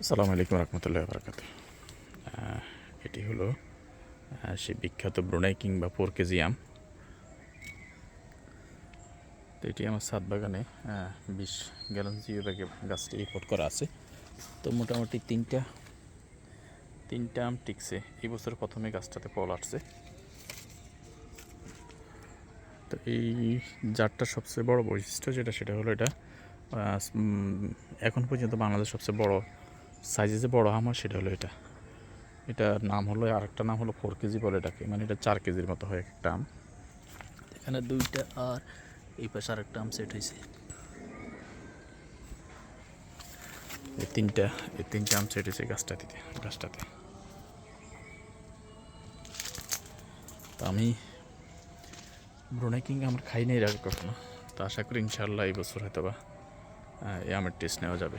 আসসালামু আলাইকুম রহমতুল্লাহ বরকাত এটি হলো সে বিখ্যাত ব্রুনাই কিংবা ফোর কেজি আম। তো এটি আমার সাত বাগানে বিশ গ্যালন জিও ব্যাগে গাছটি রিপোর্ট করা আছে। তো মোটামুটি তিনটা তিনটা আম টিকছে। এই বছর প্রথমে গাছটাতে ফল আসছে। তো এই জারটার সবচেয়ে বড় বৈশিষ্ট্য যেটা, সেটা হলো এটা এখন পর্যন্ত বাংলাদেশ সবচেয়ে বড় সাইজে যে বড় আম হয় সেটা হলো এটা। এটার নাম হলো আরেকটা নাম হলো ফোর কেজি বলে এটাকে। মানে এটা চার কেজির মতো হয় একটা আম। এখানে দুইটা আর এই পাশে আরেকটা আম সেট হয়েছে এই তিনটা এই তিনটা আম সেট হয়েছে গাছটা গাছটাতে গাছটাতে। তো আমি ব্রুনাই কিং আমার খাই নাই এর আগে কখনো। তো আশা করি ইনশাল্লাহ এই বছর হয়তো বা এই আমের টেস্ট নেওয়া যাবে।